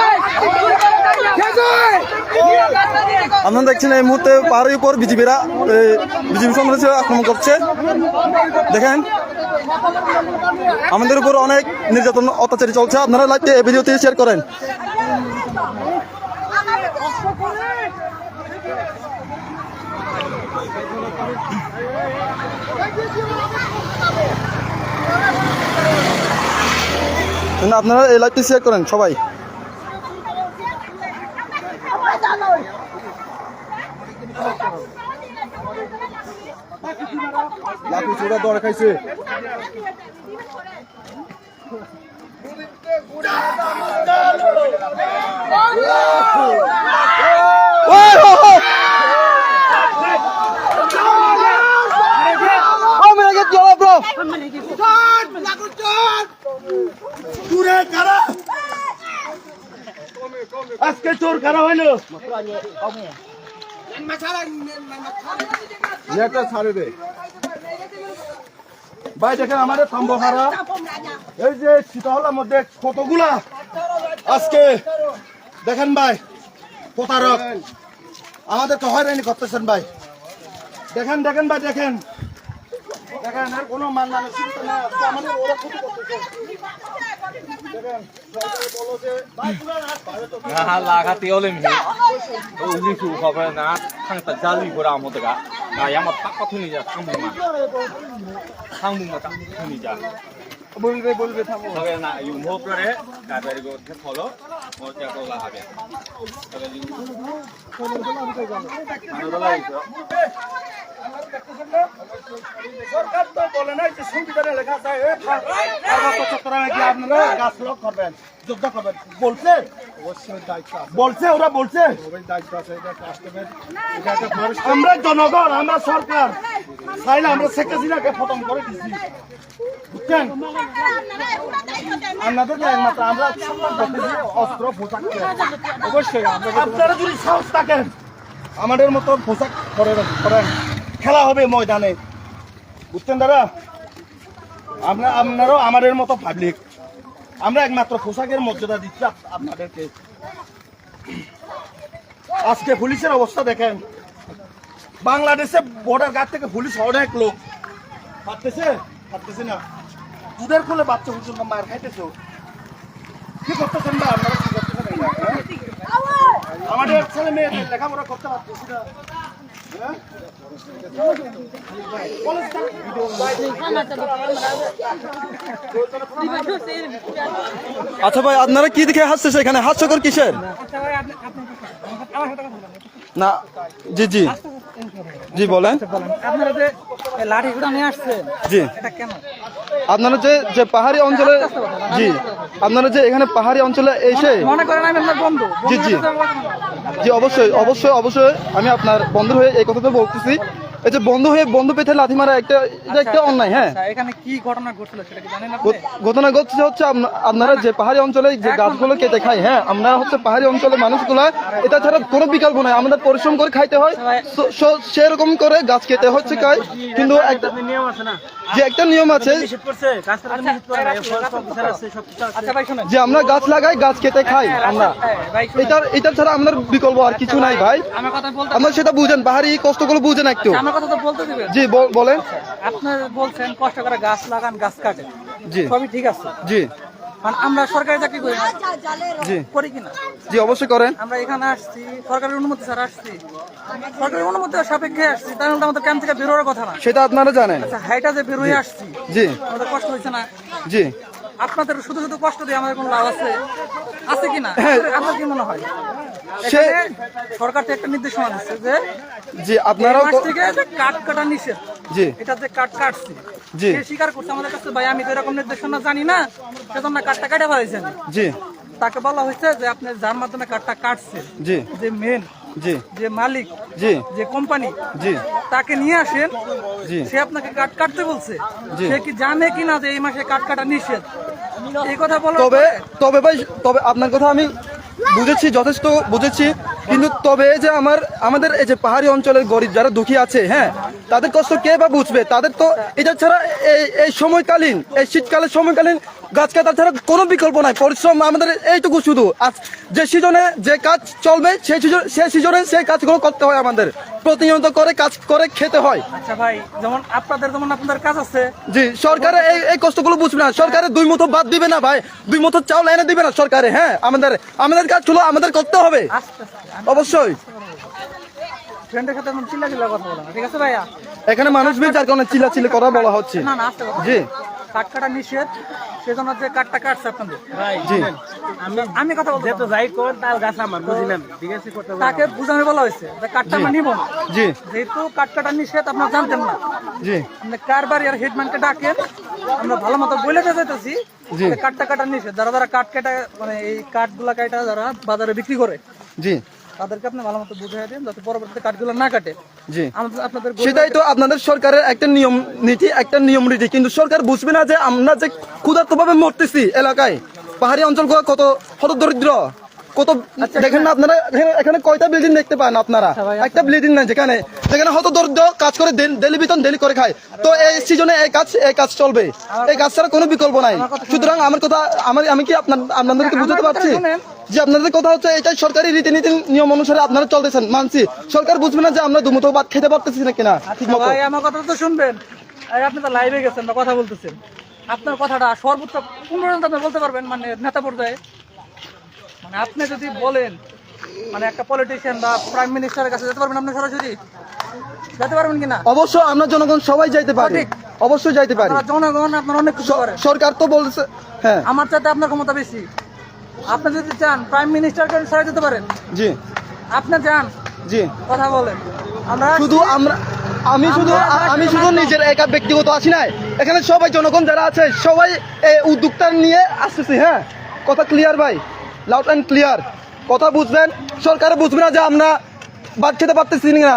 খাই আপনারা দেখছেন এই মুহূর্তে পাহাড়ের উপর বিজিবিরা বিজিবি সন্ত্রাসীরা আক্রমণ করছে। দেখেন, আমাদের উপর অনেক নির্যাতন, অত্যাচারী চলছে। আপনারা লাইভটি এই ভিডিওতে শেয়ার করেন। না, আপনারা এই লাইভটি শেয়ার করেন সবাই। লাঠি চূড়া দর খাইছে। চোর কারা হইল? দে। ভাই, দেখেন আমাদের খারা এই যে শীতহলার মধ্যে কতগুলা আজকে, দেখেন ভাই, প্রতারক। আমাদেরকে হয়রানি করতেছেন ভাই। দেখেন দেখেন ভাই, দেখেন। দেখেন, আর কোনো মান মানসিকতা 那拉个掉了没？我你说好不？那看大家离不了么子个？那要么打不通你家，看不嘛？看不嘛？打不通你家。বলবে বলবে থাকো হবে না ইউমো পরে তারপরে গোতে ফলো মোর যা কোলা হবে তবে ইউমো কোলা হবে সরকার তো বলে নাই যে সংবিধানে লেখা আছে চট্টগ্রামে গিয়ে আপনারা গাছ লক করবেন যোদ্ধা করবেন বলছে বলছে ওরা বলছে আমরা জনগণ আমরা সরকার চাইলে আমরা শেখ হাসিনাকে খতম করে দিচ্ছি বুঝছেন আপনাদেরকে একমাত্র আমরা অস্ত্র পোশাক অবশ্যই আপনারা যদি সাহস থাকেন আমাদের মতো পোশাক করেন করেন খেলা হবে ময়দানে। বুঝছেন দাদা? আমরা আপনারাও আমাদের মতো পাবলিক আমরা একমাত্র পোশাকের মর্যাদা দিচ্ছি আপনাদেরকে। আজকে পুলিশের অবস্থা দেখেন। বাংলাদেশে বর্ডার গার্ড থেকে পুলিশ অনেক লোক। পারতেছে? পারতেছে না। দুধের খুলে বাচ্চা পর্যন্ত মার খাইতেছ। কি করতেছেন বা আপনারা কি করতেছেন? হ্যাঁ? আমাদের ছেলে মেয়ে লেখাপড়া করতে পারতেছি না? আচ্ছা ভাই আপনারা কি দেখে হাসতেছে এখানে? হাস্যকর কিসের? না জি জি। জি বলেন। আপনারা যে লাঠিগুলো নিয়ে আসছেন জি। এটা কেন আপনারা যে যে পাহাড়ি অঞ্চলে জি। আপনারা যে এখানে পাহাড়ি অঞ্চলে এসে মনে করেন আমি আপনার বন্ধু। জি, জি। জি অবশ্যই অবশ্যই অবশ্যই আমি আপনার বন্ধু হয়ে এই কথাটা বলতেছি। এই যে বন্ধু হয়ে বন্ধু পেতে লাথি মারা একটা এটা একটা অন্যায় হ্যাঁ। আচ্ছা, এখানে কি ঘটনা ঘটছিল সেটা কি জানেন আপনি? ঘটনা ঘটছে হচ্ছে আপনা- আপনারা যে পাহাড়ি অঞ্চলে যে গাছগুলো কেটে খায় হ্যাঁ আমরা হচ্ছে পাহাড়ি অঞ্চলের মানুষগুলা এটা ছাড়া কোনো বিকল্প নাই আমাদের পরিশ্রম করে খাইতে হয় সেরকম করে গাছ কেটে হচ্ছে খাই কিন্তু একটা যে একটা নিয়ম আছে আচ্ছা ভাই শুনেন। যে আমরা গাছ লাগাই গাছ কেটে খাই আমরা। ভাই এটা এটা ছাড়া আমাদের বিকল্প আর কিছু নাই ভাই আমার সেটা বুঝেন পাহাড়ি কষ্টগুলো বুঝেন একটু। কথা তো বলতে দিবেন? জি বলেন। আপনার বলছেন কষ্ট করে গাছ লাগান গাছ কাটেন। জি। সবই ঠিক আছে? জি। কারণ আমরা সরকারি চাকরি করি না। জি। করি কিনা জি অবশ্যই করেন। আমরা এখানে আসছি সরকারের অনুমতি ছাড়া আসছি। সরকারের অনুমতি সাপেক্ষে আসছি তাহলে তো আমাদের ক্যাম্প থেকে বেরোর কথা না? সেটা আপনারা জানেন। আচ্ছা হাইটা যে বেরোয় আসছি জি। আমাদের কষ্ট হয়েছে না। জি। আপনাদের শুধু শুধু কষ্ট দিয়ে আমাদের কোনো লাভ আছে? আছে কি না? হ্যাঁ। আপনার কি মনে হয়? সে সরকার তো একটা নির্দেশনা দিচ্ছে যে জি আপনারাও তো- থেকে কাঠ কাটা নিষেধ জি। এটা যে কাঠ কাটছে জি। সে স্বীকার করছে আমাদের কাছে ভাই আমি তো এরকম নির্দেশনা জানি না সেজন্য কাঠটা কাটে ফেলাইছেন জি। তাকে বলা হয়েছে যে আপনি যার মাধ্যমে কাঠটা কাটছে জি। যে মেন জি। যে মালিক জি। যে কোম্পানি জি। তাকে নিয়ে আসেন জি। সে আপনাকে কাঠ কাটতে বলছে। জি। সে কি জানে কিনা যে এই মাসে কাঠ কাটা নিষেধ? তবে তবে ভাই তবে আপনার কথা আমি বুঝেছি যথেষ্ট বুঝেছি। কিন্তু তবে যে আমার আমাদের এই যে পাহাড়ি অঞ্চলের গরিব যারা দুঃখী আছে হ্যাঁ তাদের কষ্ট কে বা বুঝবে? তাদের তো এটা ছাড়া এই এই সময়কালীন এই শীতকালের সময়কালীন গাছ কাটা ছাড়া কোনো বিকল্প নাই। পরিশ্রম আমাদের এইটুকু শুধু। আজ যে সিজনে যে কাজ চলবে সেই সিজন সেই সিজনে সেই কাজগুলো করতে হয় আমাদের। প্রতিনিয়ত করে কাজ করে খেতে হয়। আচ্ছা ভাই যেমন আপনাদের যেমন আপনাদের কাজ আছে। জি সরকারে এই এই কষ্টগুলো বুঝবে না। সরকারে দুই মতো বাদ দিবে না ভাই। দুই মতো চাউল এনে দিবে না সরকারে হ্যাঁ? আমাদের আমাদের কাজগুলো আমাদের করতে হবে। অবশ্যই। এখানে মানুষ ভিড় যার কারণে চিল্লা চিল্লি কথা বলা হচ্ছে। জি। কাঠ কাটা নিষেধ সেজন্য যে কাঠটা কাটছে আপনাদের। জি। আমি কথা বলতে যেহেতু যাই তার গাছ আমার ঠিক আছে হবে। তাকে বুঝানো বলা হয়েছে যে কাঠটা আমরা নিব না। জি। যেহেতু কাঠ কাটা নিষেধ আপনার জানতেন না। জি। আপনি কারবারি আর হেডম্যানকে ডাকেন আমরা ভালো মতো বলে যেতেছি জি। কাঠটা কাটা নিষেধ। যারা যারা কাঠ কাটা মানে এই কাঠগুলা কাটা যারা বাজারে বিক্রি করে জি। তাদেরকে আপনি ভালো মতো বুঝিয়ে দিন যাতে পরবর্তীতে কাঠগুলো না কাটে। জি। আপনাদের সেটাই তো আপনাদের সরকারের একটা নিয়ম নীতি একটা নিয়ম রীতি কিন্তু সরকার বুঝবে না যে আমরা যে ক্ষুধার্ত ভাবে মরতেছি এলাকায়। পাহাড়ি অঞ্চলগুলো কত কত দরিদ্র? কত দেখেন না আপনারা এখানে- কয়টা বিল্ডিং দেখতে পান আপনারা? একটা বিল্ডিং নাই যেখানে যেখানে হয়তো দরিদ্র কাজ করে ডেলি বেতন ডেলি করে খায়। তো এই সিজনে এই কাজ এই কাজ চলবে। এই কাজ ছাড়া কোনো বিকল্প নাই। সুতরাং আমার কথা আমার আমি কি আপনার আপনাদেরকে বুঝতে পারছি? যে আপনাদের কথা হচ্ছে এটাই সরকারি রীতিনীতি নিয়ম অনুসারে আপনারা চলতেছেন। মানছি। সরকার বুঝবে না যে আমরা দুমতো ভাত খেতে পারতেছি না কিনা ঠিক মতো। আমার কথা তো শুনবেন। আপনি তো লাইভে গেছেন বা কথা বলতেছেন। আপনার কথাটা সর্বোচ্চ পনেরো আপনি বলতে পারবেন মানে নেতা পর্যায়ে। মানে আপনি যদি বলেন মানে একটা পলিটিশিয়ান বা প্রাইম মিনিস্টারের কাছে যেতে পারবেন আপনি সরাসরি? যেতে পারবেন কিনা? অবশ্যই আমরা জনগণ সবাই যাইতে পারি। অবশ্যই যাইতে পারি। আপনারা জনগণ আপনার অনেক কিছু করেন। সরকার তো বলছে হ্যাঁ। আমার চাইতে আপনার ক্ষমতা বেশি। আপনি যদি চান প্রাইম মিনিস্টার মিনিস্টারকে সরাই যেতে পারেন? জি। আপনি যান। জি। কথা বলেন। আমরা শুধু আমরা আমি শুধু আমি শুধু নিজের একা ব্যক্তিগত আছি না এখানে সবাই জনগণ যারা আছে সবাই এই উদ্যোক্তা নিয়ে আসতেছি হ্যাঁ? কথা ক্লিয়ার ভাই? লাউড অ্যান্ড ক্লিয়ার কথা বুঝবেন সরকারে বুঝবে না যে আমরা বাদ খেতে পারতেছি না।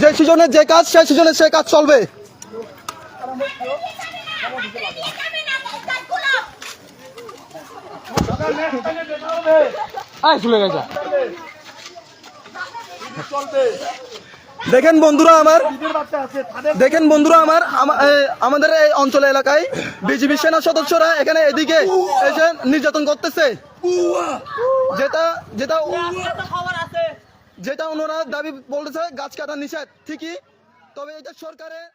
যে সিজনে যে কাজ সেই সিজনে সে কাজ চলবে। দেখেন বন্ধুরা আমার দেখেন বন্ধুরা আমার আমাদের এই অঞ্চল এলাকায় বিজেপি সেনা সদস্যরা এখানে এদিকে এসে নির্যাতন করতেছে। যেটা যেটা যেটা ওনারা দাবি বলতেছে গাছ কাটা নিষেধ ঠিকই। তবে এটা সরকারের